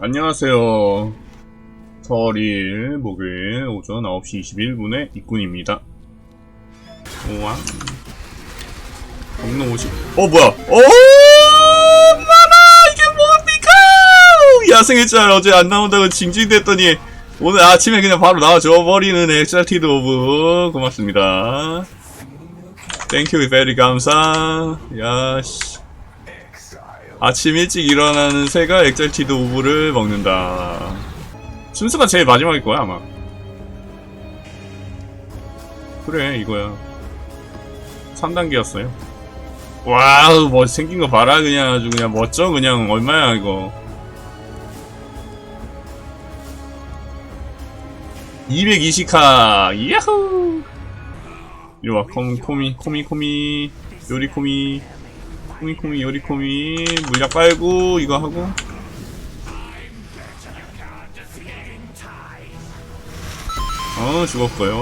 안녕하세요. 설일 목요일 오전 9시 21분에 입군입니다. 우와. 경로 50. 어, 뭐야? 어, 마마! 이게 뭡니까? 야생일짤 어제 안 나온다고 징징댔더니 오늘 아침에 그냥 바로 나와줘 버리는 엑살티드 오브. 고맙습니다. 땡큐 베리 감사. 야씨. 아침 일찍 일어나는 새가 엑셀티드 오브를 먹는다. 순수가 제일 마지막일 거야, 아마. 그래, 이거야. 3단계였어요. 와우, 뭐 생긴 거 봐라, 그냥 아주 그냥 멋져, 그냥 얼마야, 이거. 220카, 야호! 이리 와, 코미, 코미, 코미, 코미, 요리 코미. 코미코미 요리코미. 물약 빨고 이거 하고. 어 죽었고요.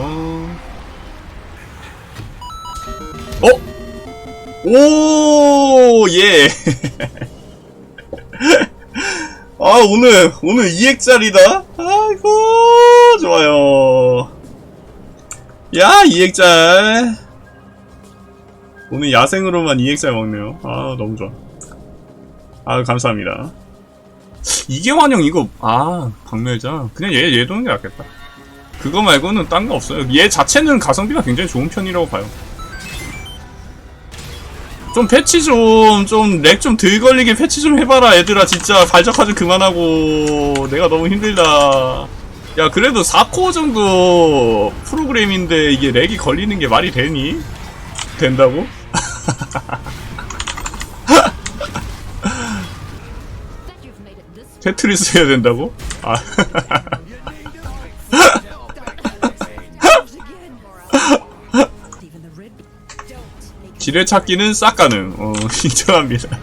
어? 오 예. 아 오늘 오늘 2핵짜리다? 아이고 좋아요. 야 2핵짤 오늘 야생으로만 EXR 먹네요. 아, 너무 좋아. 아, 감사합니다. 이게 환영 이거, 아, 박멸자. 그냥 얘, 얘 도는 게 낫겠다. 그거 말고는 딴 거 없어요. 얘 자체는 가성비가 굉장히 좋은 편이라고 봐요. 좀 패치 좀, 좀, 렉 좀 덜 걸리게 패치 좀 해봐라, 얘들아. 진짜 발작화 좀 그만하고. 내가 너무 힘들다. 야, 그래도 4코어 정도 프로그램인데 이게 렉이 걸리는 게 말이 되니? 된다고? 테트리스 해야 된다고? 아, make 지뢰 찾기는 싹 가능. 어, 인정합니다.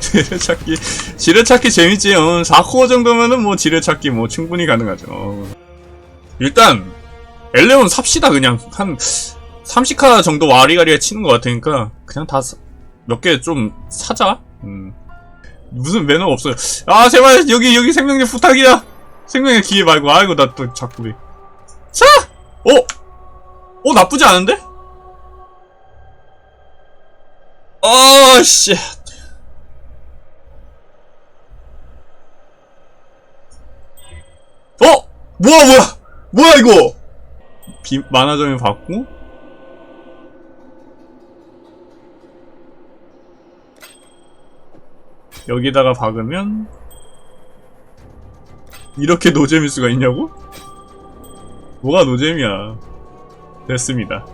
지뢰 찾기, 지뢰 찾기 재밌지. 어, 4코어 정도면은 뭐 지뢰 찾기 뭐 충분히 가능하죠. 어. 일단, 엘레온 삽시다, 그냥. 한, 30카 정도 와리가리에 치는 것 같으니까, 그냥 다, 몇 개 좀 사자. 음. 무슨 매너 없어요. 아, 제발, 여기, 여기 생명력 부탁이야! 생명의 기회 말고, 아이고, 나 또 자꾸 왜. 자! 어? 어, 나쁘지 않은데? 어, 씨. 어? 뭐야, 뭐야? 뭐야, 이거? 비, 만화점에 받고? 여기다가 박으면 이렇게 노잼일 수가 있냐고? 뭐가 노잼이야. 됐습니다.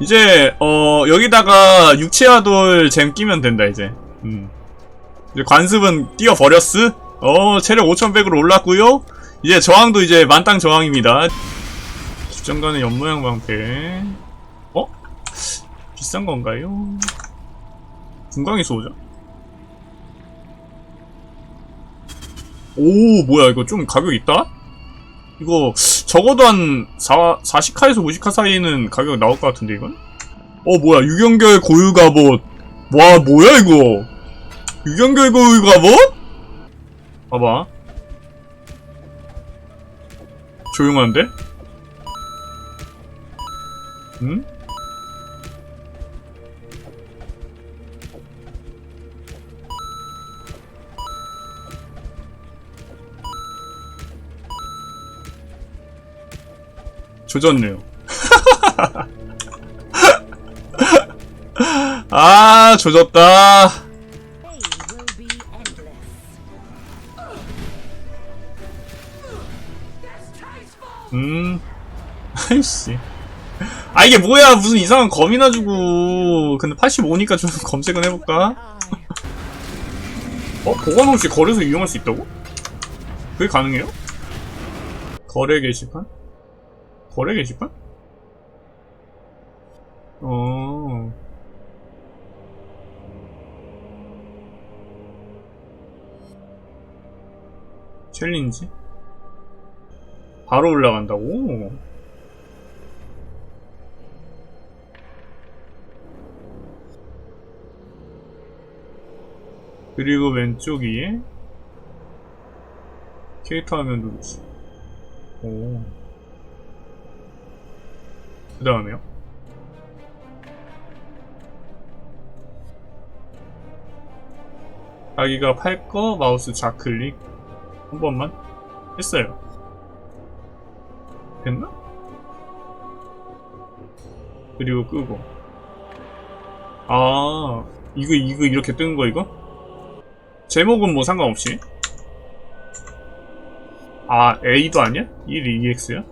이제 어 여기다가 육체화돌 잼 끼면 된다 이제. 음. 이제 관습은 뛰어 버렸스. 어 체력 5,100으로 올랐고요. 이제 저항도 이제 만땅 저항입니다. 주정관의 연모양 방패. 어? 비싼 건가요? 분광이 쏘자. 오 뭐야 이거 좀 가격 있다? 이거 적어도 한 4, 40카에서 50카 사이에는 가격 나올 것 같은데 이건? 어 뭐야 유경결 고유 갑옷 와 뭐야 이거 유경결 고유 갑옷? 봐봐 조용한데? 응? 조졌네요. 아, 조졌다. 음. 아이씨. 아, 이게 뭐야. 무슨 이상한 검이나 주고. 근데 85니까 좀 검색은 해볼까? 어? 보관 없이 거래소 이용할 수 있다고? 그게 가능해요? 거래 게시판? 거래 게시판? 어. 챌린지? 바로 올라간다고? 그리고 왼쪽 위에 캐릭터 화면 누르지. 오. 그 다음에요? 자기가 팔 거 마우스 좌클릭 한 번만 했어요. 됐나? 그리고 끄고. 아, 이거, 이거 이렇게 뜨는 거, 이거? 제목은 뭐 상관없이. 아, A도 아니야? 1, 2X야?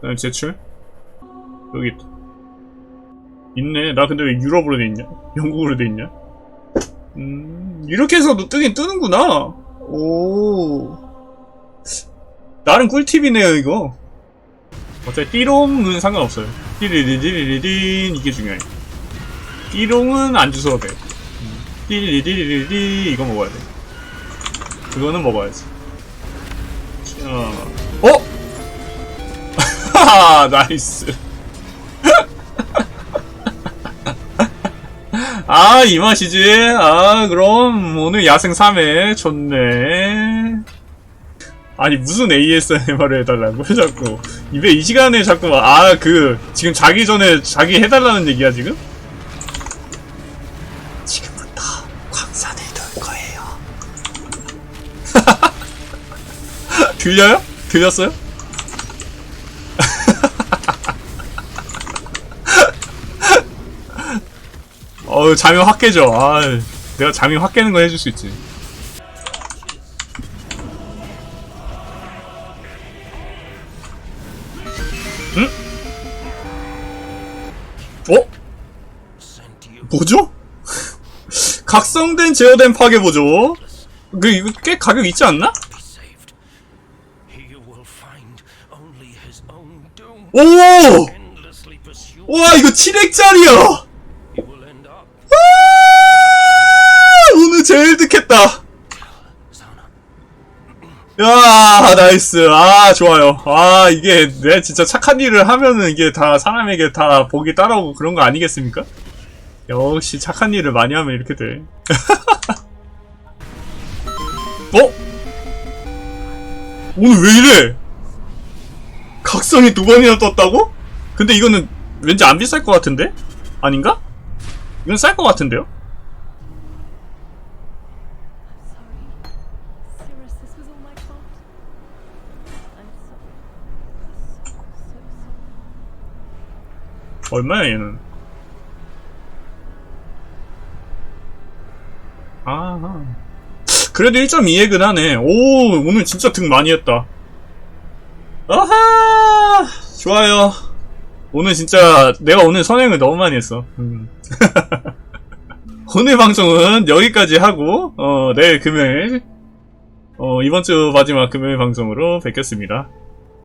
그다음 제출? 여기 있다. 있네. 나 근데 왜 유럽으로 돼 있냐? 영국으로 돼 있냐? 음, 이렇게 해서도 뜨긴 뜨는구나. 오. 나름 꿀팁이네요, 이거. 어차피 띠롱은 상관없어요. 띠리리리리린 이게 중요해. 띠롱은 안 주워도 돼. 음, 띠리리리리리 이거 먹어야 돼. 그거는 먹어야지. 어? 어? 하하, 나이스. 아, 이 맛이지? 아, 그럼 오늘 야생 3회 좋네. 아니, 무슨 ASMR을 해달라고? 자꾸. 입에 이 시간에 자꾸, 아, 그, 지금 자기 전에 자기 해달라는 얘기야, 지금? 지금부터 광산을 돌 거예요. 들려요? 들렸어요? 어우 잠이 확 깨져 아 내가 잠이 확 깨는 거 해줄 수 있지 응? 어? 뭐죠? 각성된 제어된 파괴 보죠 그 이거 꽤 가격 있지 않나? 오! 와 이거 7액짜리야 오늘 제일 득했다. 야 나이스 아 좋아요 아 이게 내 진짜 착한 일을 하면은 이게 다 사람에게 다 복이 따라오고 그런 거 아니겠습니까? 역시 착한 일을 많이 하면 이렇게 돼 어? 오늘 왜 이래? 각성이 두 번이나 떴다고? 근데 이거는 왠지 안 비쌀 것 같은데? 아닌가? 이건 쌀 것 같은데요? 얼마야 얘는? 아 그래도 1.2액은 하네 오 오늘 진짜 득 많이 했다 아하 좋아요 오늘 진짜 내가 오늘 선행을 너무 많이 했어 음. 오늘 방송은 여기까지 하고 어 내일 금요일 어 이번 주 마지막 금요일 방송으로 뵙겠습니다